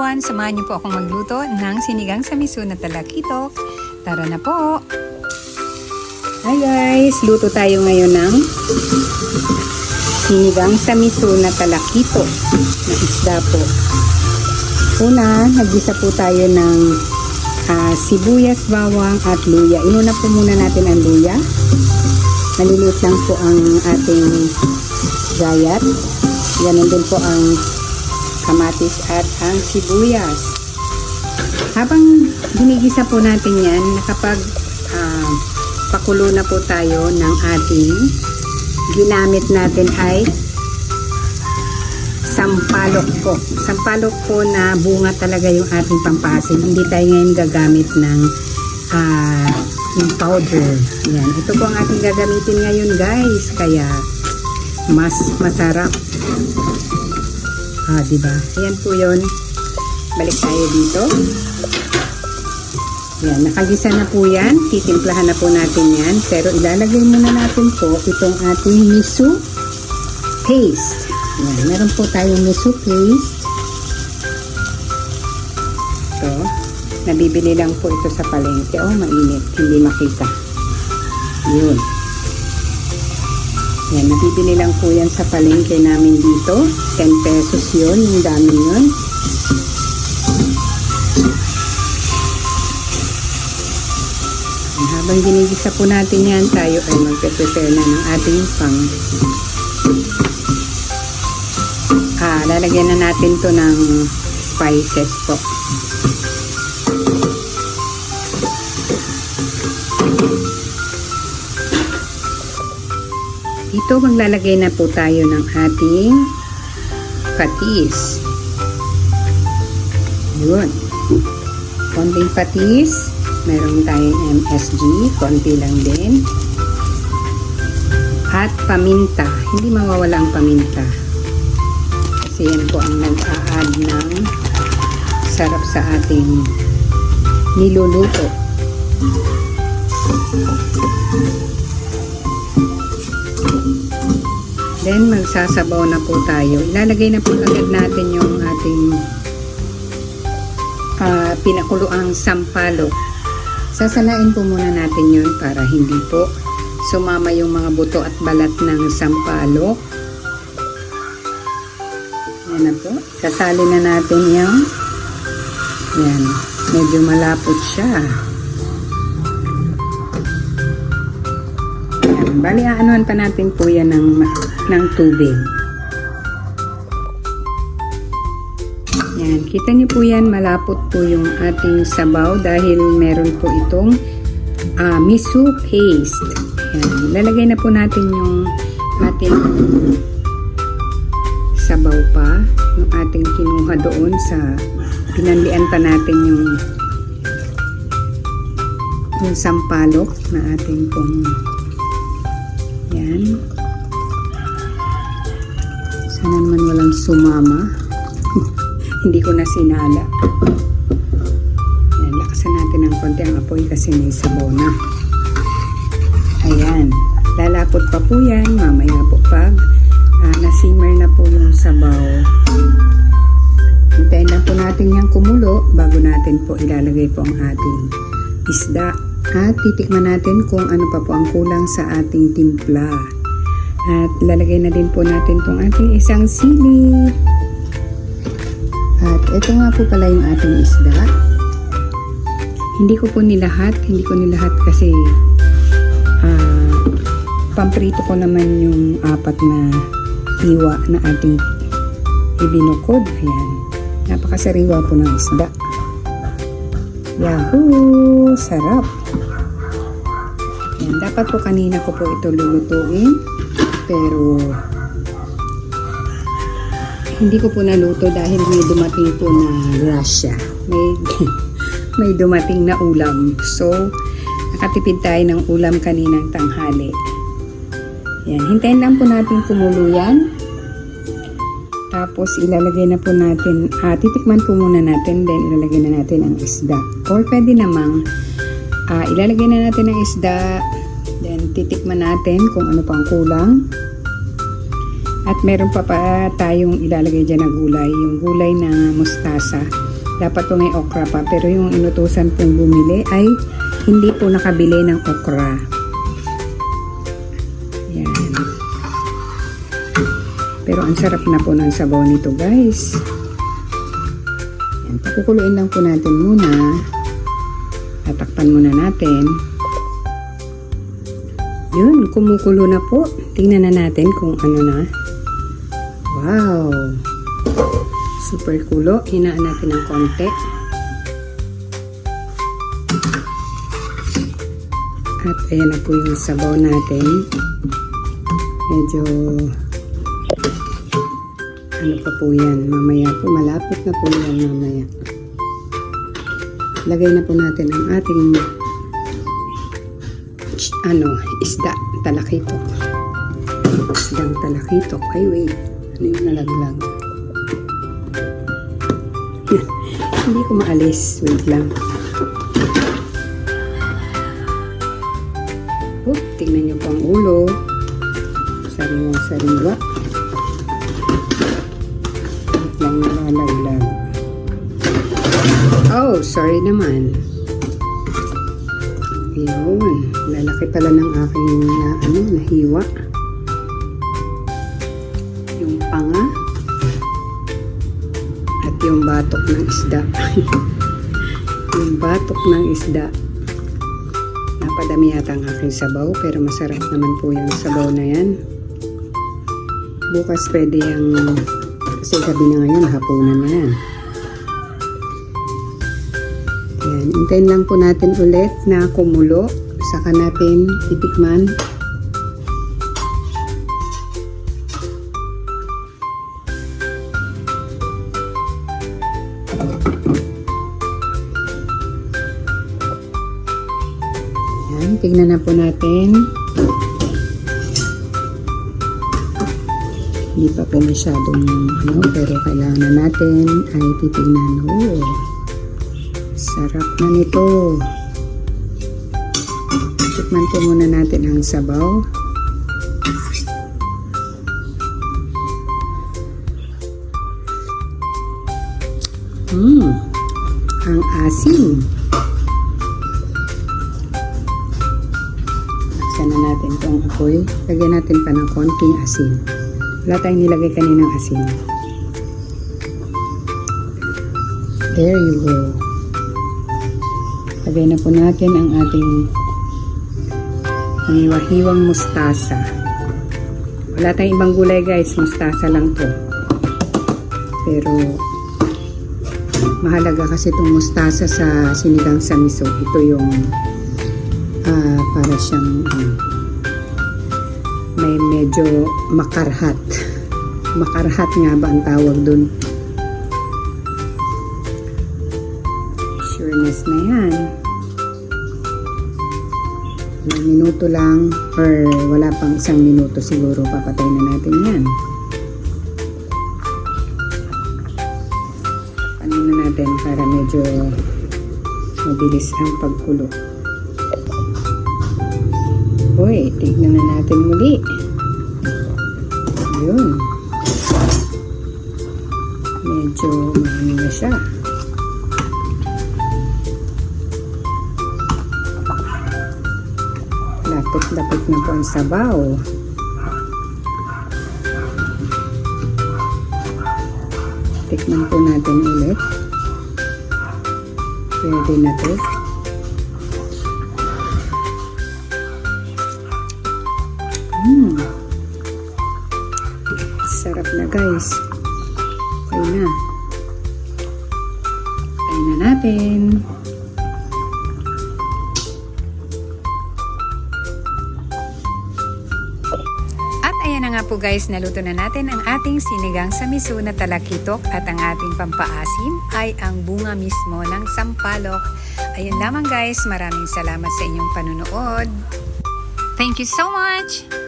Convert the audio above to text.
everyone! Samahan niyo po akong magluto ng sinigang sa miso na talakitok. Tara na po! Hi guys! Luto tayo ngayon ng sinigang sa miso na talakitok na isda po. Una, nagisa po tayo ng ah, sibuyas, bawang at luya. Inuna po muna natin ang luya. Maliliit lang po ang ating gayat. Ganun din po ang kamatis at ang sibuyas. Habang ginigisa po natin yan, nakapag ah, pakulo na po tayo ng ating ginamit natin ay sampalok po. Sampalok po na bunga talaga yung ating pampasin. Hindi tayo ngayon gagamit ng ah, yung powder. Yan. Ito po ang ating gagamitin ngayon guys. Kaya mas masarap. Ah, di ba? Ayan po 'yon. Balik tayo dito. Yan, nakagisa na po yan. Titimplahan na po natin yan. Pero ilalagay muna natin po itong ating miso paste. Yan, meron po tayong miso paste. Ito. Nabibili lang po ito sa palengke. Oh, mainit. Hindi makita. Yun. Yan, nabibili lang po yan sa palengke namin dito. 10 pesos yun, yung dami yun. Habang ginigisa po natin yan, tayo ay magpe-prepare na ng ating pang ah, lalagyan na natin to ng spices po. Ito maglalagay na po tayo ng ating patis. Yun. Konting patis. Meron tayong MSG. Konti lang din. At paminta. Hindi mawawala ang paminta. Kasi yan po ang nag-a-add ng sarap sa ating niluluto. Then, magsasabaw na po tayo. Ilalagay na po agad natin yung ating uh, pinakuluang sampalo. Sasalain po muna natin yun para hindi po sumama yung mga buto at balat ng sampalo. Yan na po. Sasali na natin yung yan. Medyo malapot siya. Yan. Bali, aanuhan pa natin po yan ng, ng tubig. Yan. Kita niyo po yan, malapot po yung ating sabaw dahil meron po itong uh, miso paste. Yan. Lalagay na po natin yung ating sabaw pa. Yung ating kinuha doon sa pinanlian pa natin yung yung sampalok na ating pong yan. Sana naman walang sumama. Hindi ko na sinala. Yan, lakasan natin ng konti ang apoy kasi may sabaw na. Ayan. Lalapot pa po yan. Mamaya po pag uh, nasimmer na po yung sabaw. Hintayin lang po natin yung kumulo bago natin po ilalagay po ang ating isda. At titikman natin kung ano pa po ang kulang sa ating timpla. At lalagay na din po natin tong ating isang sili. At ito nga po pala yung ating isda. Hindi ko po nilahat. Hindi ko nilahat kasi uh, pamprito ko naman yung apat na hiwa na ating ibinukod. Ayan. Napakasariwa po ng isda. Yahoo! Sarap! Yan, dapat po kanina ko po ito lulutuin. Pero hindi ko po naluto dahil may dumating po na Russia. May, may dumating na ulam. So, nakatipid tayo ng ulam kaninang tanghali. Yan, hintayin lang po natin kumulo. Tapos ilalagay na po natin, ah, titikman po muna natin, then ilalagay na natin ang isda. Or pwede namang ah, ilalagay na natin ang isda, then titikman natin kung ano pang kulang. At meron pa pa tayong ilalagay dyan na gulay, yung gulay na mustasa. Dapat po may okra pa. Pero yung inutusan pong bumili ay hindi po nakabili ng okra. Yan. Pero ang sarap na po ng sabaw nito guys. Yan. Pakukuluin lang po natin muna. Tatakpan muna natin. Yun, kumukulo na po. Tingnan na natin kung ano na. Wow! Super kulo. Hinaan natin ng konti. At ayan na po yung sabaw natin. Medyo ano pa po yan. Mamaya po, malapit na po yan mamaya. Lagay na po natin ang ating ano, isda, talakitok. Isdang talakitok. Ay, wait. Ano yung nalaglag? Hindi ko maalis. Wait lang. Oh, tingnan niyo po ang ulo. Sariwang-sariwa. Wait lang nalalaglag. Oh, sorry naman. Yun. Lalaki pala ng aking na, ano, nahiwa. Yung panga. At yung batok ng isda. yung batok ng isda. Napadami yata ang aking sabaw, pero masarap naman po yung sabaw na yan. Bukas pwede yung, kasi gabi na ngayon, hapunan na yan. Yan, hintayin lang po natin ulit na kumulo. Saka natin titikman. Yan, tignan na po natin. Hindi pa po masyadong ano, pero kailangan na natin ay titignan. Oh, sarap na nito. Tikman po muna natin ang sabaw. Hmm, ang asin. Laksan na natin itong apoy. Lagyan natin pa ng konting asin. Wala tayong nilagay kaninang asin. There you go. Lagay na po natin ang ating hiwa-hiwang mustasa. Wala tayong ibang gulay guys. Mustasa lang to. Pero mahalaga kasi itong mustasa sa sinigang sa miso. Ito yung ah, para siyang ano, may medyo makarhat. Makarhat nga ba ang tawag dun? Sureness na yan. Ilang minuto lang or wala pang isang minuto siguro papatay na natin yan. Ano na natin para medyo mabilis ang pagkulo. Uy, tignan na natin muli. Yun. Medyo mahangin na siya. Lapot-lapot na po ang sabaw. Tikman po natin ulit. Pwede na to. Mm. Sarap na guys. Okay na. Kain na natin. Na nga po guys, naluto na natin ang ating sinigang sa miso na talakitok at ang ating pampaasim ay ang bunga mismo ng sampalok. Ayun lamang guys, maraming salamat sa inyong panunood. Thank you so much!